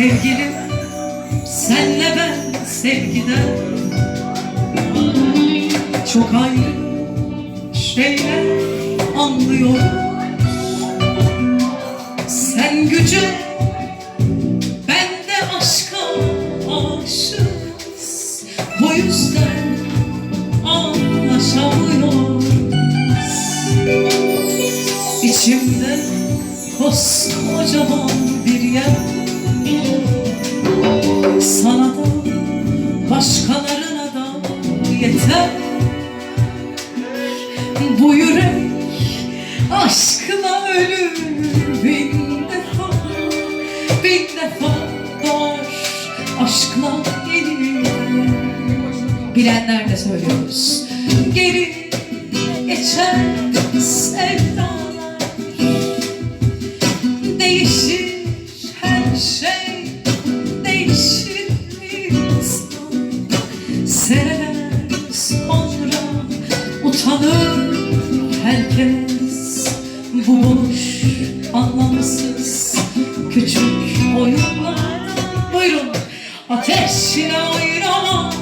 Sevgilim senle ben sevgiden. Çok ayrı şeyler anlıyorum Sen güce ben de aşka aşığız. Bu yüzden anlaşamıyoruz. İçimde koskocaman bir yer Sana da başkalarına da yeter. Bu yürek aşkına ölür bin defa Bin defa doğar aşkla yeniden Bilenler de söylüyoruz. Geri geçer Seneler sonra utanır herkes. Bu boş anlamsız küçük oyunlar. Buyurun ateşle oynama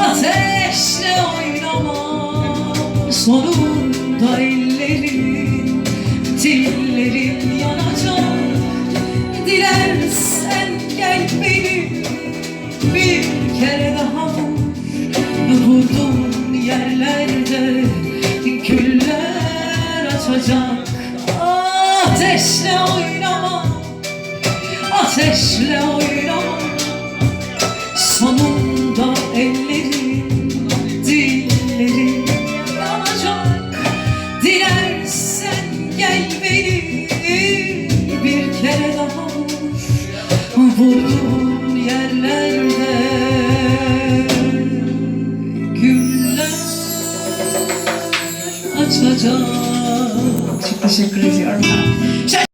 Ateşle oynama. Sonunda ellerin Dillerin yanacak. Dilersen gel beni Bir kere Açacak Ateşle oynama Ateşle oynama. Sonunda ellerin, dillerin yanacak. Dilersen gel beni bir kere daha vur Vurduğun yerlerde. Güller açacak teşekkür ediyorum ben.